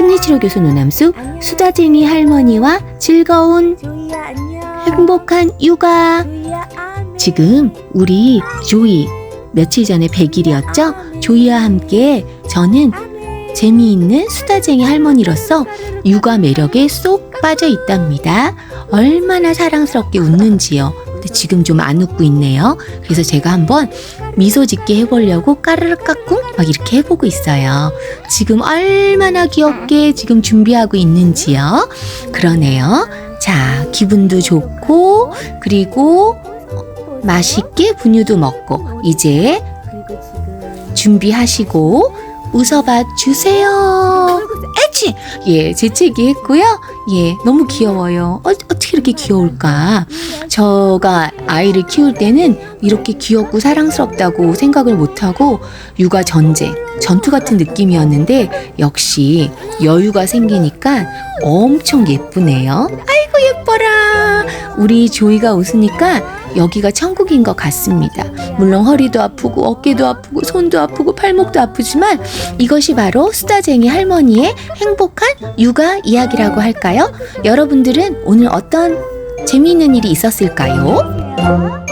심리치료 교수 노남수 수다쟁이 할머니와 즐거운 조이야 안녕. 행복한 육아. 조이야 아멘. 지금 우리 조이 며칠 전에 100일이었죠? 조이와 함께 저는 아멘. 재미있는 수다쟁이 할머니로서 육아 매력에 쏙 빠져 있답니다. 얼마나 사랑스럽게 웃는지요. 근데 지금 좀 안 웃고 있네요. 그래서 제가 한번 미소 짓게 해보려고 까르르 까꿍 막 이렇게 해보고 있어요. 지금 얼마나 귀엽게 지금 준비하고 있는지요. 그러네요. 자, 기분도 좋고, 그리고 맛있게 분유도 먹고, 이제 준비하시고 웃어봐 주세요. 에치! 예, 재채기 했고요. 예, 너무 귀여워요. 어, 어떻게 이렇게 귀여울까? 저가 아이를 키울 때는 이렇게 귀엽고 사랑스럽다고 생각을 못하고 육아 전쟁, 전투 같은 느낌이었는데 역시 여유가 생기니까 엄청 예쁘네요. 아이고 예뻐라. 우리 조이가 웃으니까 여기가 천국인 것 같습니다. 물론 허리도 아프고 어깨도 아프고 손도 아프고 팔목도 아프지만 이것이 바로 수다쟁이 할머니의 행복한 육아 이야기라고 할까요? 여러분들은 오늘 어떤 재미있는 일이 있었을까요? Música